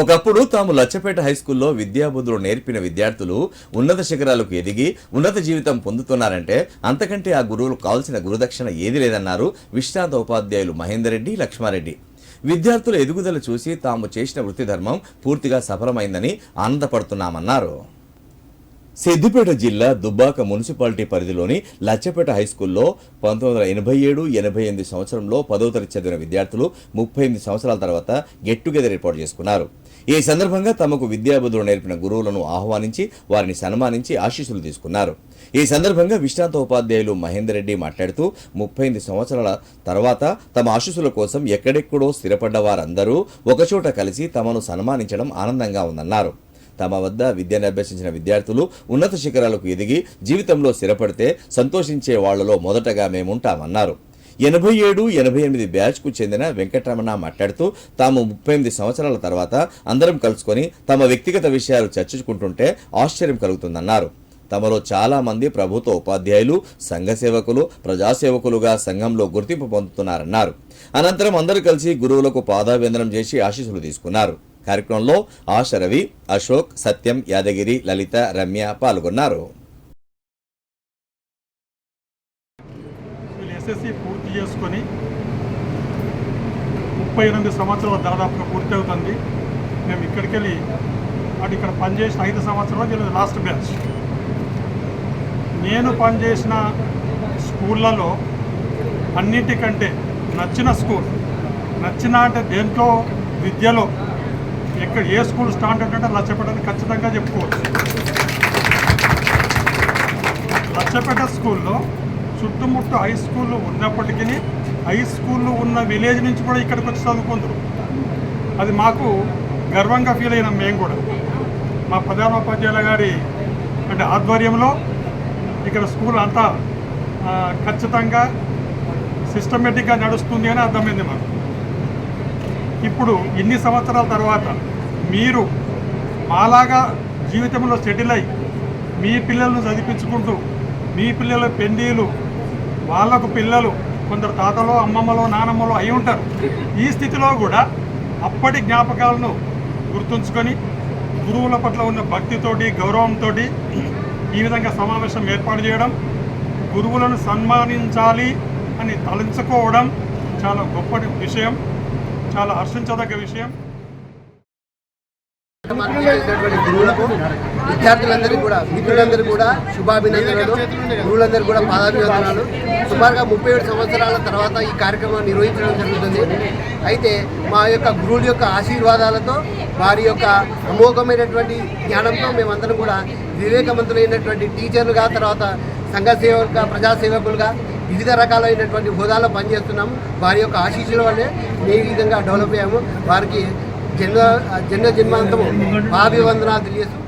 ఒకప్పుడు తాము లచ్చపేట హైస్కూల్లో విద్యాబుద్ధులు నేర్పిన విద్యార్థులు ఉన్నత శిఖరాలకు ఎదిగి ఉన్నత జీవితం పొందుతున్నారంటే అంతకంటే ఆ గురువులు కావాల్సిన గురుదక్షిణ ఏది లేదన్నారు విశ్రాంత ఉపాధ్యాయులు మహేందర్ రెడ్డి లక్ష్మారెడ్డి. విద్యార్థుల ఎదుగుదల చూసి తాము చేసిన వృత్తి ధర్మం పూర్తిగా సఫలమైందని ఆనందపడుతున్నామన్నారు. సిద్దిపేట జిల్లా దుబ్బాక మున్సిపాలిటీ పరిధిలోని లచ్చపేట హైస్కూల్లో పంతొమ్మిది వందల ఎనభై ఏడు ఎనభై ఎనిమిది సంవత్సరంలో పదో తరగతి చదివిన విద్యార్థులు ముప్పై ఎనిమిది సంవత్సరాల తర్వాత గెట్ టుగెదర్ ఏర్పాటు చేసుకున్నారు. ఈ సందర్భంగా తమకు విద్యాబుద్ధులు నేర్పిన గురువులను ఆహ్వానించి వారిని సన్మానించి ఆశీస్సులు తీసుకున్నారు. ఈ సందర్భంగా విశ్రాంత ఉపాధ్యాయులు మహేందర్ రెడ్డి మాట్లాడుతూ ముప్పై ఎనిమిది సంవత్సరాల తర్వాత తమ ఆశీస్సుల కోసం ఎక్కడెక్కడో స్థిరపడ్డ వారందరూ ఒకచోట కలిసి తమను సన్మానించడం ఆనందంగా ఉందన్నారు. తమ వద్ద విద్యను అభ్యసించిన విద్యార్థులు ఉన్నత శిఖరాలకు ఎదిగి జీవితంలో స్థిరపడితే సంతోషించే వాళ్ళలో మొదటగా మేముంటామన్నారు. ఎనభై ఏడు ఎనభై ఎనిమిది బ్యాచ్కు చెందిన వెంకటరమణ మాట్లాడుతూ తాము ముప్పై ఎనిమిది సంవత్సరాల తర్వాత అందరం కలుసుకొని తమ వ్యక్తిగత విషయాలు చర్చించుకుంటుంటే ఆశ్చర్యం కలుగుతుందన్నారు. తమలో చాలా మంది ప్రభుత్వ ఉపాధ్యాయులు సంఘ సేవకులు ప్రజాసేవకులుగా సంఘంలో గుర్తింపు పొందుతున్నారన్నారు. అనంతరం అందరూ కలిసి గురువులకు పాదాభివందనం చేసి ఆశీస్సులు తీసుకున్నారు. కార్యక్రమంలో ఆశ రవి అశోక్ సత్యం యాదగిరి లలిత రమ్య పాల్గొన్నారు. వీళ్ళు పూర్తి చేసుకొని ముప్పై ఎనిమిది సంవత్సరాలు దాదాపుగా పూర్తి అవుతుంది మేము ఇక్కడికి వెళ్ళి అటు ఇక్కడ పనిచేసిన ఐదు సంవత్సరాలు వీళ్ళు లాస్ట్ బ్యాచ్. నేను పనిచేసిన స్కూళ్ళలో అన్నిటికంటే నచ్చిన స్కూల్ నచ్చిన అంటే దేంట్లో విద్యలో ఎక్కడ ఏ స్కూల్ స్టాండర్డ్ అంటే లచ్చపేటని ఖచ్చితంగా చెప్పుకోవచ్చు. లచ్చపేట స్కూల్లో చుట్టుముట్టు హై స్కూళ్ళు ఉన్నప్పటికీ హై స్కూళ్ళు ఉన్న విలేజ్ నుంచి కూడా ఇక్కడికి వచ్చి చదువుకుంటారు అది మాకు గర్వంగా ఫీల్ అయినాం మేము కూడా. మా ప్రధానోపాధ్యాయుల గారి అంటే ఆధ్వర్యంలో ఇక్కడ స్కూల్ అంతా ఖచ్చితంగా సిస్టమేటిక్గా నడుస్తుంది అని అర్థమైంది మాకు. ఇప్పుడు ఇన్ని సంవత్సరాల తర్వాత మీరు మాలాగా జీవితంలో సెటిల్ అయి మీ పిల్లలను చదివించుకుంటూ మీ పిల్లల పెండీలు వాళ్ళకు పిల్లలు కొందరు తాతలో అమ్మమ్మలో నానమ్మలో అయి ఉంటారు. ఈ స్థితిలో కూడా అప్పటి జ్ఞాపకాలను గుర్తుంచుకొని గురువుల పట్ల ఉన్న భక్తితోటి గౌరవంతో ఈ విధంగా సమావేశం ఏర్పాటు చేయడం గురువులను సన్మానించాలి అని తలంచుకోవడం చాలా గొప్ప విషయం చాలా హర్షించదగ్గ విషయం. గురువులకు విద్యార్థులందరికీ కూడా మిత్రులందరికీ కూడా శుభాభినందనలు. గురువులందరూ కూడా పాదాభివందనాలు. సుమారుగా ముప్పై ఏడు సంవత్సరాల తర్వాత ఈ కార్యక్రమం నిర్వహించడం జరుగుతుంది. అయితే మా యొక్క గురువుల యొక్క ఆశీర్వాదాలతో వారి యొక్క అమోఘమైనటువంటి జ్ఞానంతో మేమందరం కూడా వివేకవంతులైనటువంటి టీచర్లుగా తర్వాత సంఘ సేవకులుగా ప్రజాసేవకులుగా వివిధ రకాలైనటువంటి హోదాలో పనిచేస్తున్నాము వారి యొక్క ఆశీస్సుల వల్లే ఏ విధంగా డెవలప్ అయ్యాము. వారికి జన్మ జన్మ జన్మాంతము. భావ్యవందనాలు తెలియజేస్తూ